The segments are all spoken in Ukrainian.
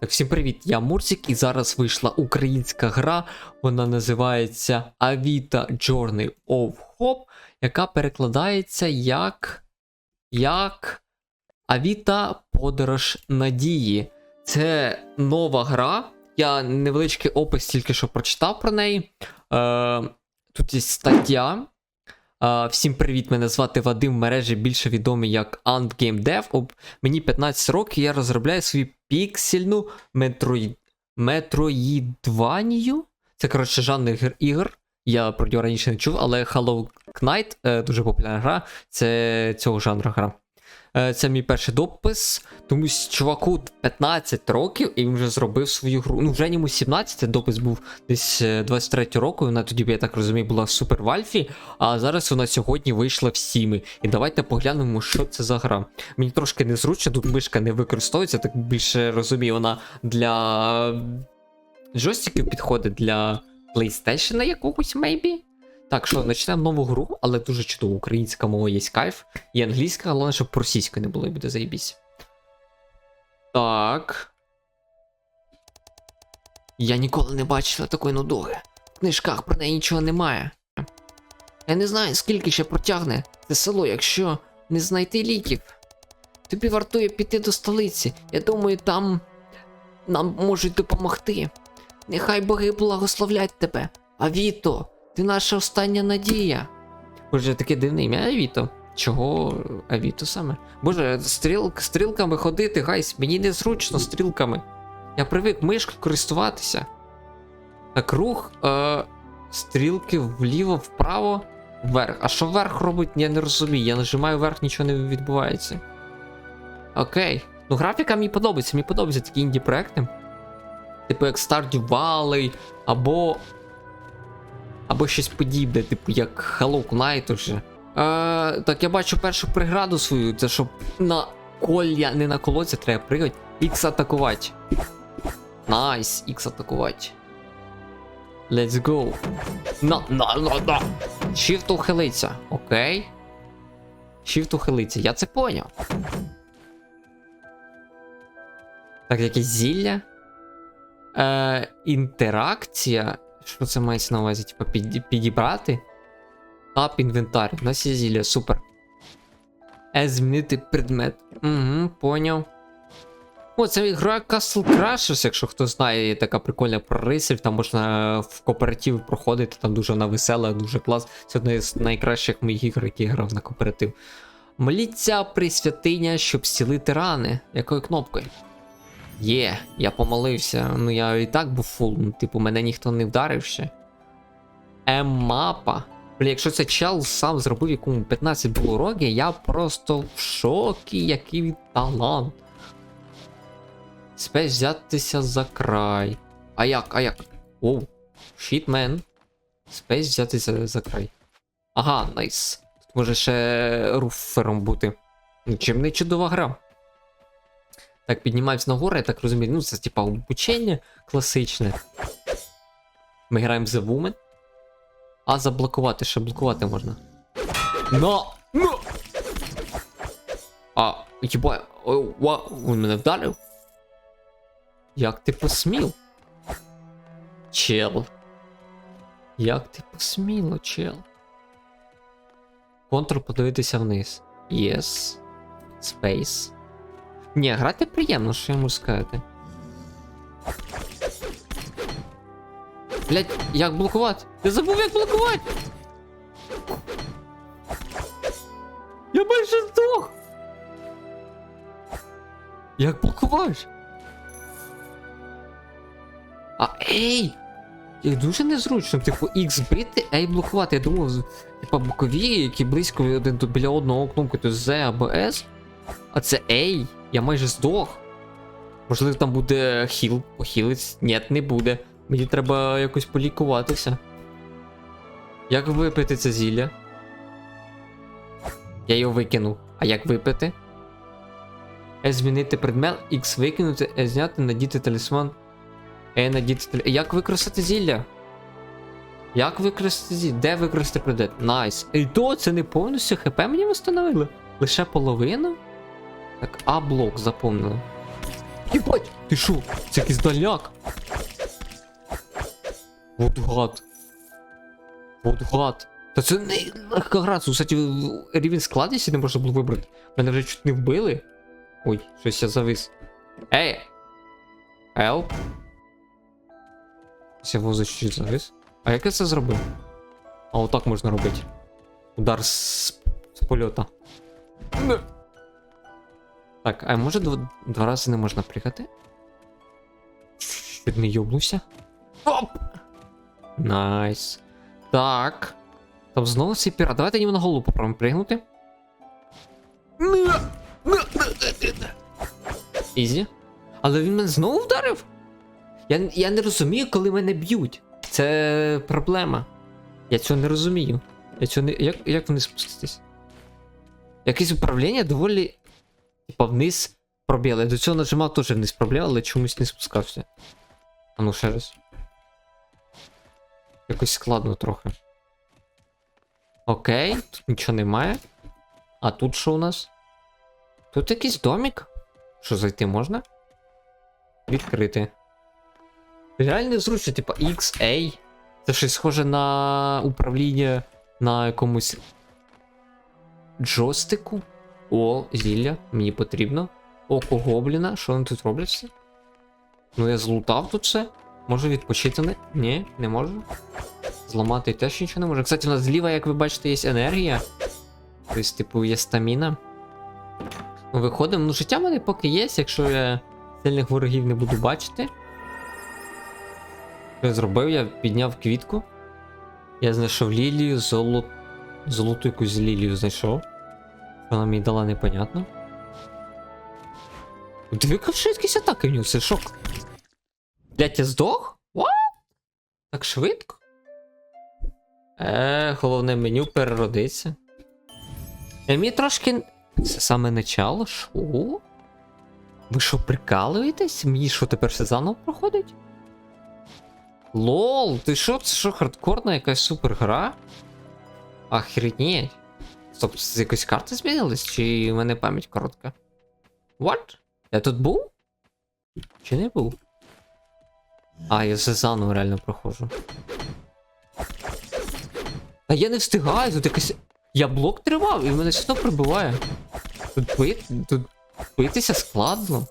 Так, всім привіт, я Мурсик, і зараз вийшла українська гра. Вона називається Avita Journey of Hope, яка перекладається як. як. Avita Подорож Надії. Це нова гра. Я невеличкий опис тільки що прочитав про неї. Е, тут є стаття. Е, всім привіт, мене звати Вадим в мережі більше відомий як Ant Game Dev. Мені 15 років, я розробляю свою піксельну метроїд... метроїдванію. Це, коротше, жанр ігр-. Я про нього раніше не чув, але Hollow Knight е, дуже популярна гра. Це цього жанру гра. Е, це мій перший допис. Тому чуваку 15 років, і він вже зробив свою гру. Ну, вже йому 17, допис був десь е, 23 року. Вона тоді, я так розумію, була Супер в Альфі, а зараз вона сьогодні вийшла в Сіми. І давайте поглянемо, що це за гра. Мені трошки незручно, тут мишка не використовується, так більше розумію, вона для джойстиків підходить для PlayStation якогось, maybe. Так, що, почнемо нову гру, але дуже чудово. Українська мова є кайф. І англійська, головне, щоб російської не було і буде заєбісь. Так. Я ніколи не бачила такої нудоги. В книжках про неї нічого немає. Я не знаю, скільки ще протягне це село, якщо не знайти ліків. Тобі вартує піти до столиці. Я думаю, там нам можуть допомогти. Нехай боги благословлять тебе. Авіто, ти наша остання надія. Боже, таке дивне ім'я Авіто. Чого Авіто саме? Боже, стріл, стрілками ходити, гайс, мені незручно стрілками. Я привик мишкою користуватися. Так, рух, е, стрілки вліво, вправо, вверх. А що вверх робить, я не розумію. Я нажимаю вверх, нічого не відбувається. Окей. Ну, графіка мені подобається, мені подобаються такі інді проекти. Типу як Stardew Valley, або. Або щось подібне, типу як Hello Knight уже. Е, так, я бачу першу преграду свою, це щоб на коля, не на колодці треба пригати, X атакувати. Найс, X атакувати. Let's go. На, на, на, на. Shift ухилиться, окей. Shift ухилиться, я це поняв. Так, якесь зілля. Е, інтеракція. Що це мається на увазі? Типа під, підібрати? Тап інвентар. У нас є зілля, супер. Е, змінити предмет. Угу, поняв. О, це гра Castle Crashers, якщо хто знає, є така прикольна про рицарів, там можна в кооператив проходити, там дуже вона весела, дуже клас. Це одна з найкращих моїх ігор, які я грав на кооператив. Моліться присвятиня, щоб зцілити рани. Якою кнопкою? Є, я помолився. Ну я і так був фул, ну, типу, мене ніхто не вдарив ще. М-мапа. Блін, якщо це чел сам зробив, якому 15 було років, я просто в шокі, який талант. Спесь взятися за край. А як, а як? Оу, щітмен. Спесь взятися за край. Ага, найс. Тут може ще руфером бути. Чим не чудова гра. Так, піднімаємось нагору, я так розумію. Ну, це типа обучення класичне. Ми граємо за Woman. А заблокувати, ще блокувати можна. Но! Но! А, єба, він мене вдарив? Як ти посмів? Чел. Як ти посміло, чел? Контур подивитися вниз. Yes. Space. Ні, грати приємно, що я можу сказати. Блять, як блокувати? Я забув як блокувати! Я майже здох! Як блокувати? А ей! Як дуже незручно, типу, X бити, A блокувати. Я думав, типа бокові, які близько один біля одного кнопки, то Z або S. А це A, я майже здох. Можливо, там буде хіл, похилець. Ні, не буде. Мені треба якось полікуватися. Як випити це зілля? Я його викинув. А як випити? Е змінити предмет, X викинути, Е зняти, надіти талісман. Е надіти талісман. Як використати зілля? Як використати зілля? Де використати предмет? Найс. І то це не повністю ХП мені встановили? Лише половину? Так, А блок запомнили. Єбать, ти шо? Це якийсь дальняк. Гад. Вот гад. Та це не легка гра, кстати, рівень складності не можна було вибрати. Мене вже чуть не вбили. Ой, щось я завис. Ей! Help. Я возить чуть завис. А як я це зробив? А отак можна робити. Удар з, з польота. Так, а може два, два рази не можна пригати? Чуть не йобнувся. Оп! Найс. Так. Там знову цей пірат. Давайте йому на голову попробуємо пригнути. Ізі. Але він мене знову вдарив? Я, я не розумію, коли мене б'ють. Це проблема. Я цього не розумію. Я цього не. Як, як вони спуститись? Якесь управління доволі. Типа вниз пробіл. Я до цього нажимав теж вниз пробіл, але чомусь не спускався. А ну ще раз. Якось складно трохи. Окей, тут нічого немає. А тут що у нас? Тут якийсь домик. Що зайти можна? Відкрити. Реально зручно, типа XA. Це щось схоже на управління на якомусь джойстику. О, зілля, мені потрібно. Око гобліна, що вони тут роблять все? Ну я злутав тут все. Можу відпочити не? Ні, не можу. Зламати теж нічого не можу. Кстати, у нас зліва, як ви бачите, є енергія. Тобто, типу, є стаміна. Ну, виходимо. Ну, життя в мене поки є, якщо я сильних ворогів не буду бачити. Що я зробив? Я підняв квітку. Я знайшов лілію, золо... золоту якусь лілію знайшов. Що вона мені дала непонятно. Яка швидкість атаки в нього, це шок. Блять, я здох? What? Так швидко? Е, головне меню переродиться. Е, мені трошки. Це саме начало? Шо? Ви що, прикалуєтесь? Мені що тепер все заново проходить? Лол, ти що, це що, хардкорна якась супер гра? Охренеть. Стоп, з якоїсь карти змінились? Чи в мене пам'ять коротка? What? Я тут був? Чи не був? А, я все заново реально проходжу. Та я не встигаю, тут якась. Я блок тривав і мене все одно прибиває. Тут бит... тут битися складно.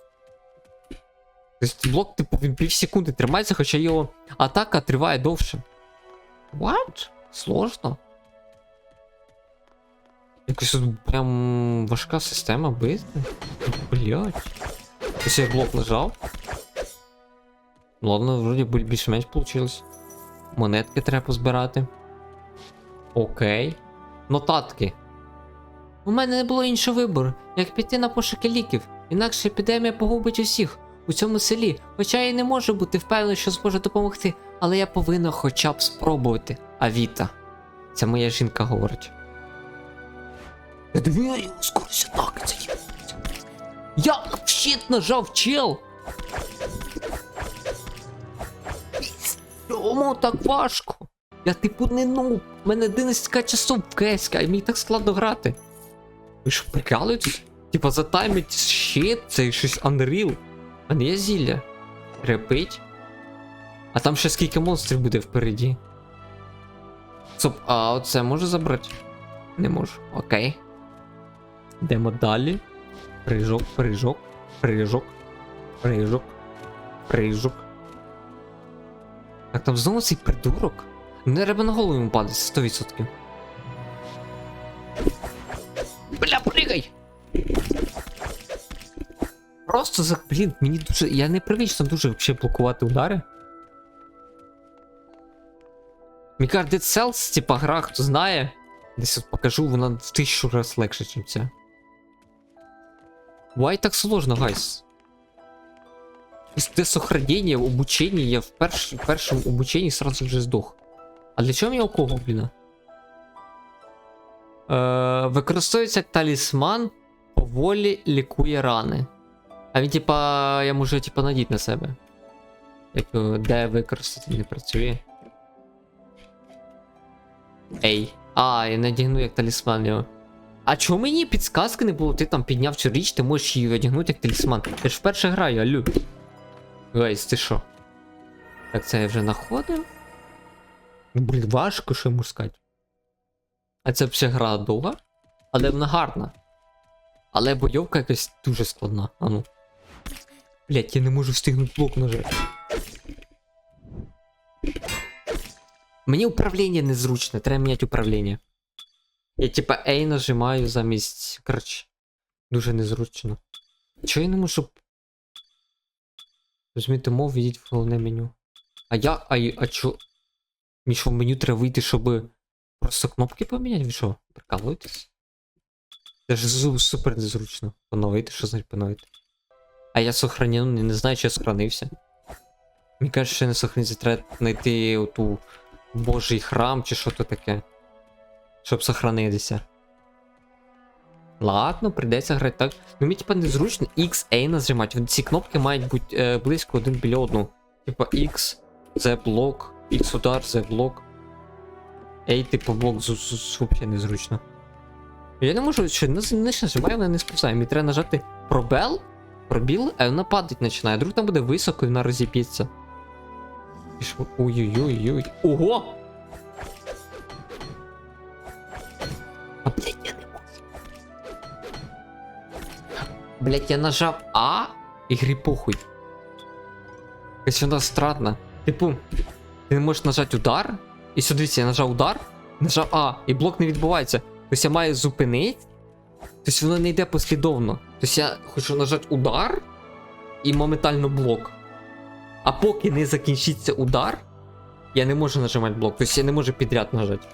Тобто блок типу він пів секунди тримається, хоча його атака триває довше. What? Сложно. Якось тут прям важка система бити. Блять. Ось я блок лежав. Ладно, вроді більш-менш получилось. Монетки треба позбирати. Окей. Нотатки. У мене не було іншого вибору, як піти на пошуки ліків, інакше епідемія погубить усіх у цьому селі. Хоча я й не можу бути впевнений, що зможу допомогти, але я повинна хоча б спробувати. Авіта. Це моя жінка говорить. Я диви, я є. Я щит нажав, чел! Чому так важко? Я типу не ну. У мене 11 часов в КСК, і мені так складно грати. Ви що прикалуєтесь? Типа затаймить щит, це щось Unreal. А не є зілля. Репить. А там ще скільки монстрів буде впереді. Стоп, а оце можу забрати? Не можу. Окей. Йдемо далі. Прыжок, прыжок, прыжок, прыжок, прыжок. Так там знову цей придурок. Не треба на голову йому падати, 100%. Бля, пригай! Просто за. Блін, мені дуже. Я не привично дуже взагалі блокувати удари. Мені кажуть, Dead Cells, типа гра, хто знає. Десь от покажу, вона в тисячу раз легше, ніж ця. Why так сложно, гайс? Де сохранення, обучення, я в, перш, в першому обученні сразу вже здох. А для чого мені око гобліна? Е, використовується як талісман, поволі лікує рани. А він, типа, я можу, типа, надіти на себе. Як е, де використати не працює. Ей. А, я надягну як талісман його. А чому мені підсказки не було? Ти там підняв цю річ, ти можеш її одягнути як талісман. Я ж вперше граю, алю. Гайс, ти що? Так це я вже знаходив? Ну, Блін, важко, що можу сказати. А це вся гра довга, але вона гарна. Але бойовка якась дуже складна. А ну. Блять, я не можу встигнути блок нажати. Мені управління незручне, треба міняти управління. Я типа A нажимаю замість. Коротше. Дуже незручно. Чого я не можу. Візьміть мов, введіть в головне меню. А я. А, а чо. Мені що в меню треба вийти, щоб просто кнопки поміняти? Ви що? Прикалуєтесь? Це ж супер незручно. Поновити, що значить поновити? А я сохранив, не, не знаю, чи я сохранився. Мені кажуть, що я не сохранився, треба знайти оту Божий храм чи що то таке. Щоб сохранитися. Ладно, прийдеться грати так. Ну мені типа незручно XA нажимати. Ці кнопки мають бути е, близько один біля одного. Типа X, Z блок, X удар, Z блок. A, типу блок взагалі незручно. Я не можу, що не, не нажимаю, вона не сповзає. Мені треба нажати пробел, пробіл, а вона падать починає. Друг там буде високо і вона розіп'ється. Ой-ой-ой-ой. Ого! А, блядь, я не можу. Блядь, я нажав А і грі похуй. Якась вона странна. Типу, ти не можеш нажати удар, і сюди дивіться, я нажав удар, нажав А, і блок не відбувається. Тобто я маю зупинити. Тобто воно не йде послідовно. Тобто я хочу нажати удар і моментально блок. А поки не закінчиться удар, я не можу нажимати блок. Тобто я не можу підряд нажати.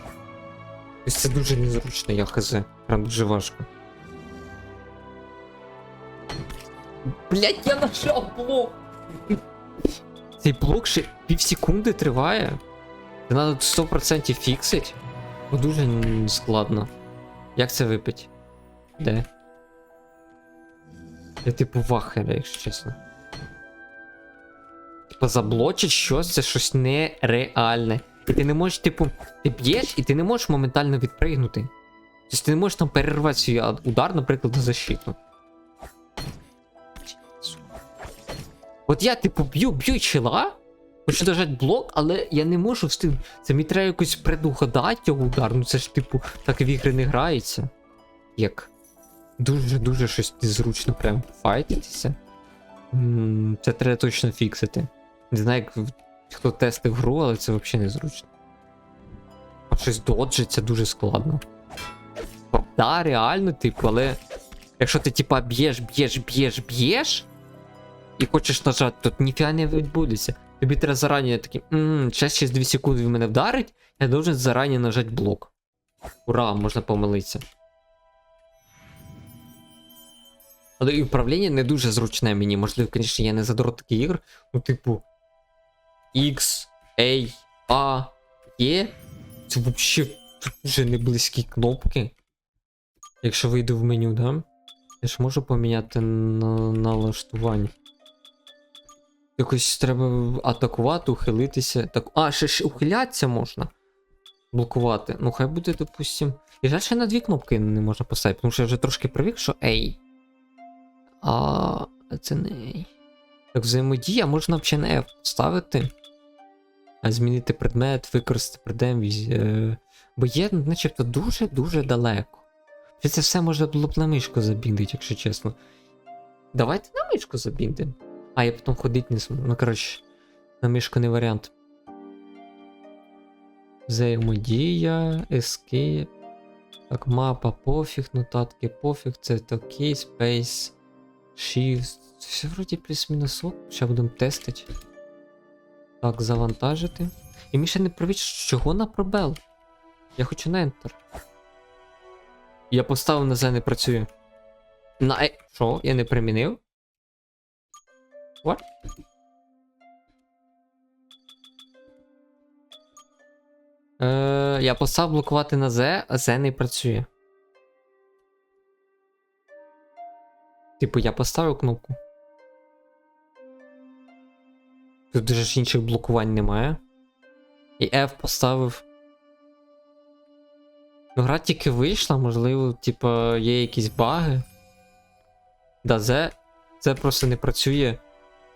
Це дуже незручно, я хз. Прям дуже важко. Блять, я нажав блок! Цей блок ще пів секунди триває. Це треба 100% фіксить. Бо дуже складно. Як це випити? Де? Я типу вахера, якщо чесно. Типа заблочить щось, це щось нереальне. І ти не можеш, типу, ти б'єш, і ти не можеш моментально відпригнути. Тобто ти не можеш там перервати свій удар, наприклад, на защиту. От я, типу, б'ю, б'ю чела, хочу дожати блок, але я не можу встигнути. Це мені треба якось предугадати його удар. Ну це ж, типу, так в ігри не грається. Як. Дуже-дуже щось незручно прям файтитися. Це треба точно фіксити. Не знаю, як хто тестив гру, але це взагалі незручно. А щось доджить, дуже складно. Так, да, реально, типу, але. Якщо ти, типа, б'єш, б'єш, б'єш, б'єш, і хочеш нажати, то ніфіга не відбудеться. Тобі треба зарані такий, ммм, зараз через 2 секунди в мене вдарить, я должен зарані нажати блок. Ура, можна помилитися. Але і управління не дуже зручне мені. Можливо, звісно, я не задрот таких ігр. Ну, типу. X, A, A, E. Це взагалі дуже не близькі кнопки. Якщо вийду в меню, да? Я ж можу поміняти на налаштування. Якось треба атакувати, ухилитися. Так... А, ще ж ухилятися можна. Блокувати. Ну, хай буде, допустим. І жаль, ще на дві кнопки не можна поставити, тому що я вже трошки привик, що A. А це не A. Так, взаємодія можна взагалі на F ставити. А змінити предмет, використати предмет. Е... Бо є, начебто, дуже-дуже далеко. Це все можна було б на мишку забіндити, якщо чесно. Давайте на мишку забіндимо. А я потім ходити не зможу. Ну, коротше, на мишку не варіант. Взаємодія, escape. Так, мапа пофіг, нотатки пофіг, це окей, space, shift. Все вроді плюс-мінус ок. Зараз будемо тестити. Так, завантажити. І мені ще не привіт, чого на пробел? Я хочу на Enter. Я поставив на Z не працює. На е. Що? Я не примінив? What? Е, я поставив блокувати на Z, а Z не працює. Типу, я поставив кнопку. Тут дуже ж інших блокувань немає. І F поставив. Ну, гра тільки вийшла, можливо, типа, є якісь баги. Да, це, це просто не працює.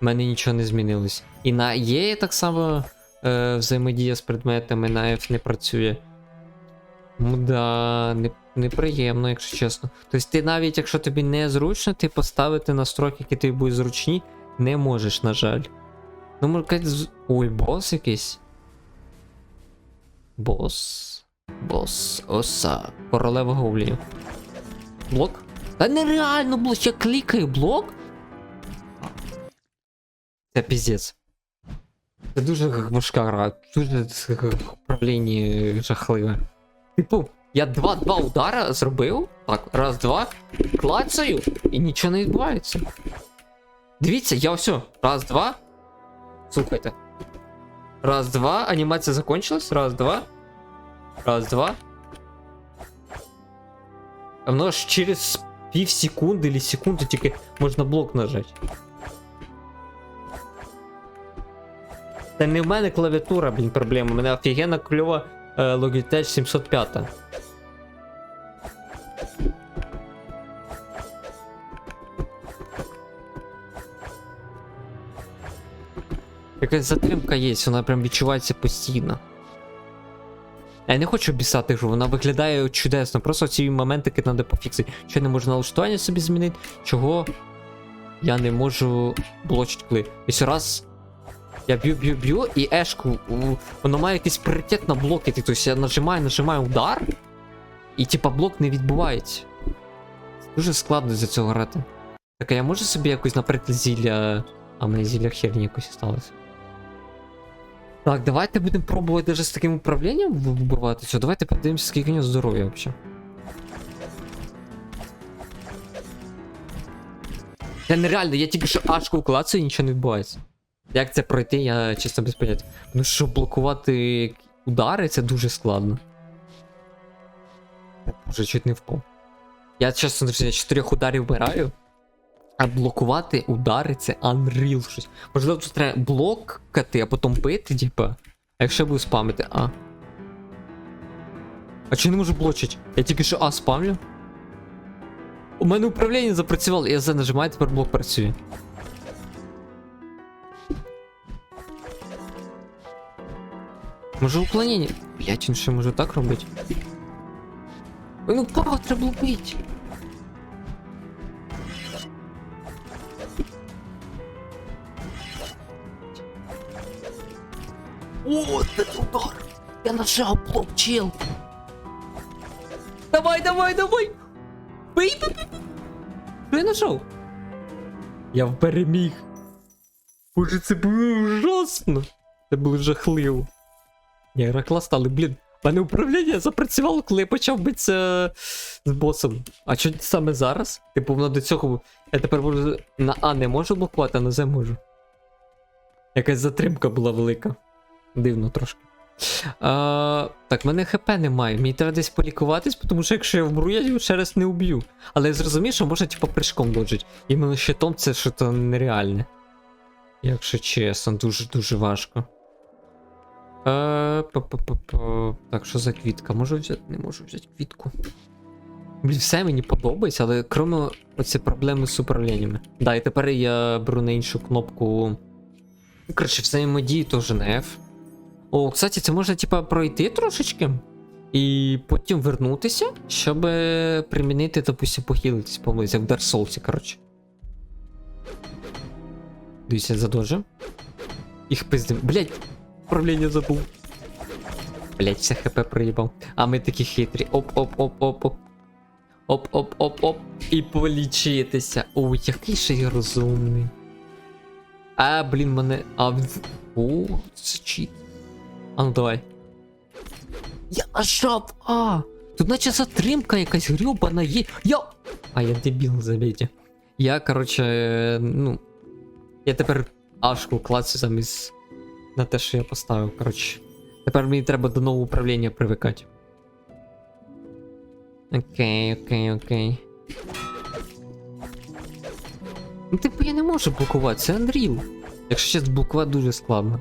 В мене нічого не змінилось. І на Є так само е, взаємодія з предметами, на F не працює. Ну да, не, неприємно, якщо чесно. Тобто ти навіть якщо тобі не зручно, ти поставити настройки, які тобі будуть зручні, не можеш, на жаль. Ну, може якась. Ой, бос якийсь. Бос. Бос. Оса. Королева гоблінів. Блок? Та нереально блок, я клікаю блок. Це піздець. Це дуже важка гра, дуже управління жахливе. Типу, я два-два удара зробив. Так, раз, два. Клацаю, і нічого не відбувається. Дивіться, я все. Раз, два. Слухайте. Раз, два. Анімація закончилась. Раз, два. Раз, два. А воно ж через пів секунди или секунду тільки можна блок нажати. Це не в мене клавіатура, блін, проблема. У мене офігенна кльова е, Logitech 705. Якась затримка є, вона прям відчувається постійно. Я не хочу бісати гру, вона виглядає чудесно. Просто ці моментики треба пофіксити. Що не можу налаштування собі змінити, чого я не можу блочити коли. Ось раз я б'ю, б'ю, б'ю, і ешку, воно має якийсь пріоритет на блоки. Тобто я нажимаю, нажимаю удар, і типа блок не відбувається. Дуже складно за цього грати. Так, а я можу собі якось, наприклад, зілля. А в мене зілля херні якось сталося. Так, давайте будемо пробувати даже з таким управлінням вбивати. Все, давайте подивимося, скільки у нього здоров'я взагалі. Це нереально, я тільки що ашку клацаю і нічого не відбувається. Як це пройти, я чисто без поняття. Ну що блокувати удари, це дуже складно. Вже чуть не впав. Я чесно друзі, чотирьох ударів вмираю. А блокувати удари це unreal щось. Можливо, тут треба блокати, а потім бити, типа. А якщо я буду спамити, а. А чи не можу блочити? Я тільки що А спамлю. У мене управління запрацювало, я за нажимаю, тепер блок працює. Може уклонення? Блять, він ще може так робити. Ну папа, треба бити. Блок, чел! Давай, давай, давай! Бей, бей, бей! Що я нажав? Я переміг. Боже, це було ужасно. Це було жахливо. Я гра класна, але, блін, в мене управління запрацювало, коли я почав битися з босом. А що саме зараз? Типу, воно до цього. Я тепер можу на А не можу блокувати, а на З можу. Якась затримка була велика. Дивно трошки. А, так, в мене ХП немає. Мені треба десь полікуватись, тому що якщо я вмру, я його ще раз не уб'ю. Але я зрозумів, що можна типу прыжком доджить. Іменно щитом це що то нереальне. Якщо чесно, дуже-дуже важко. Е, па-па-па-па. Так, що за квітка? Можу взяти? Не можу взяти квітку. Блін, все мені подобається, але крім оці проблеми з управліннями. Да, і тепер я беру на іншу кнопку. Коротше, взаємодії теж на F. О, кстати, це можна, типа, пройти трошечки. І потім вернутися, щоб примінити, допустим, похилитись, помилитися, як в Dark Souls, коротше. Дивіться, задожив. Їх пиздим. Блять, управління забув. Блять, все хп проїбав. А ми такі хитрі. Оп-оп-оп-оп-оп. Оп-оп-оп-оп. І полічитися. Ой, який же я розумний. А, блін, мене. А, О, це чіт. А ну давай. Я нажав! А! Тут наче затримка якась грюбана є. Я. А, я дебіл, забейте. Я, короче, е, ну. Я тепер ашку клацю замість на те, що я поставив. Коротше. Тепер мені треба до нового управління привикати. Окей, окей, окей. Ну, типу, я не можу блокувати, це Unreal. Якщо зараз блокувати дуже складно.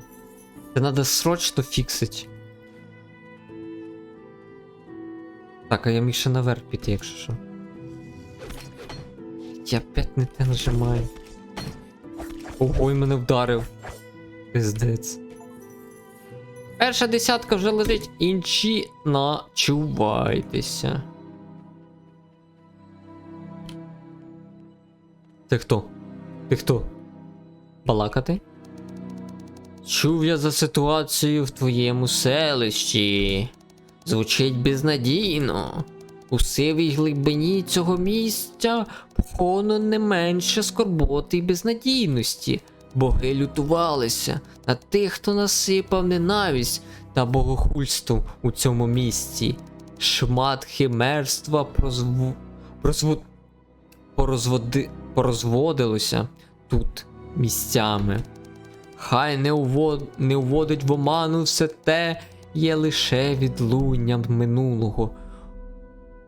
Це треба срочно фіксити. Так, а я міг ще наверх піти, якщо що. Я опять не те нажимаю. Ого, і мене вдарив. Пиздець. Перша десятка вже лежить, інші начувайтеся. Ти хто? Ти хто? Балакати? Чув я за ситуацію в твоєму селищі. Звучить безнадійно. У сивій глибині цього місця поховано не менше скорботи й безнадійності. Боги лютувалися на тих, хто насипав ненависть та богохульство у цьому місці. Шмат химерства прозву... прозву... порозводи... порозводилося тут місцями. Хай не, увод... не уводить в оману все те, є лише відлунням минулого.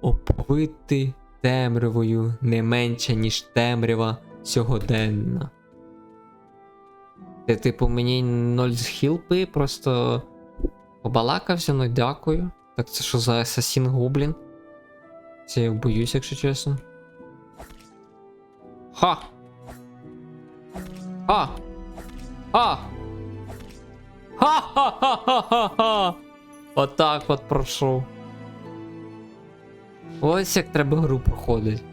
Оповити темрявою не менше, ніж темрява сьогоденна. Ти, типу, мені ноль хілпи, просто побалакався, ну дякую. Так це що за Асасін Гоблін? Це я боюсь, якщо чесно. Ха! Ха! Ха! Ха-ха-ха-ха-ха! Отак от пройшов. Ось як треба гру проходить.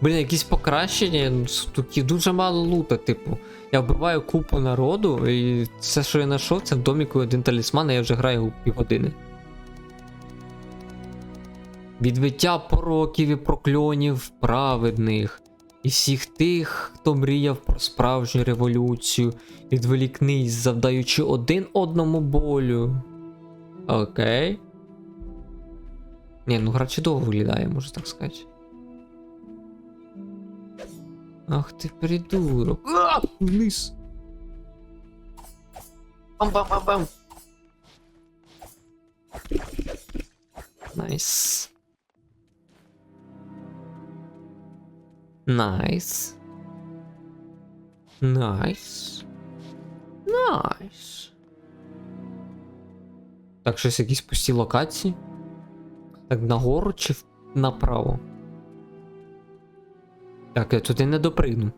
Блін, якісь покращення, тут дуже мало лута, типу. Я вбиваю купу народу, і все, що я знайшов, це в доміку один талісман, а я вже граю півгодини. Відбиття пороків і прокльонів праведних. І всіх тих, хто мріяв про справжню революцію, відволікнись, завдаючи один одному болю. Окей. Ні, ну гра чудово виглядає, можу так сказати. Ах ти придурок. А, вниз. Бам-бам-бам-бам. Найс. Найс. Найс. Найс. Так, щось якісь пусті локації. Так, нагору чи направо? Так, я туди не допригну.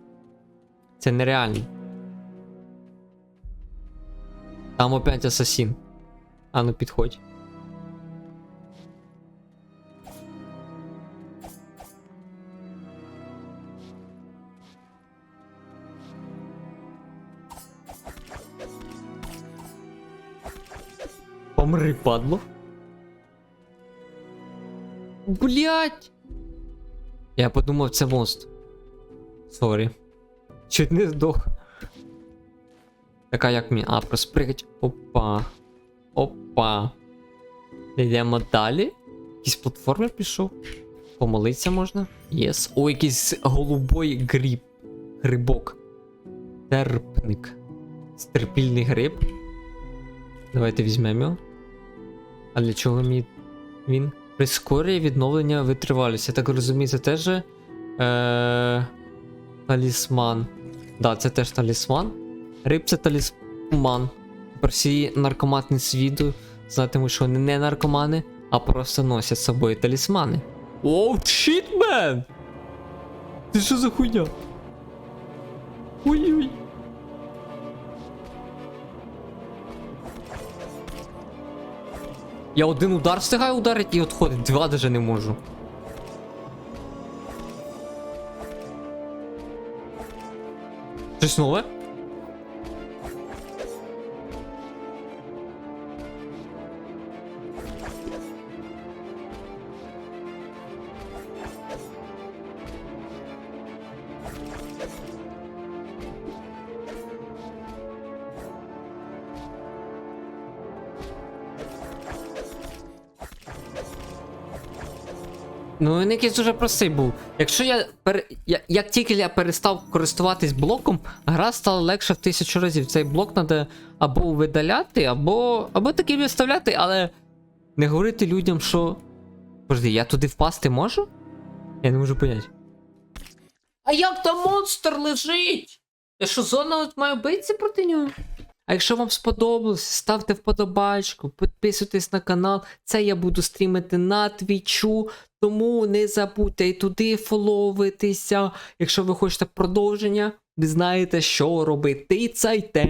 Це нереально. Там опять асасін. А ну підходь. Помри, падло. Блять! Я подумав, це мост. Сорі. Чуть не здох. Така як мені. А, проспригать. Опа. Опа. Йдемо далі. Якийсь платформер пішов. Помолитися можна. Єс. О, якийсь голубой гриб. Грибок. Терпник. Стерпільний гриб. Давайте візьмемо його. А для чого мені він? Прискорює відновлення витривалості. Я так розумію, це теж. Е... Талісман. Да, це теж талісман. Риб це талісман. Тепер всі наркоматні світу знатимуть, що вони не наркомани, а просто носять з собою талісмани. Оу, щит, мен! Ти що за хуйня? Ой-ой. Я один удар встигаю ударити і відходить, два даже не можу. Щось нове? Ну він якийсь дуже простий був. Якщо я, пере... я як тільки я перестав користуватись блоком, гра стала легше в тисячу разів. Цей блок треба або видаляти, або. або таки виставляти, але не говорити людям, що. Подожди, я туди впасти можу? Я не можу поняти. А як там монстр лежить? Я що зона от маю битися проти нього? А якщо вам сподобалось, ставте вподобайку, підписуйтесь на канал. Це я буду стрімити на твічу. Тому не забудьте і туди фоловитися. Якщо ви хочете продовження, ви знаєте, що робити. Цайте.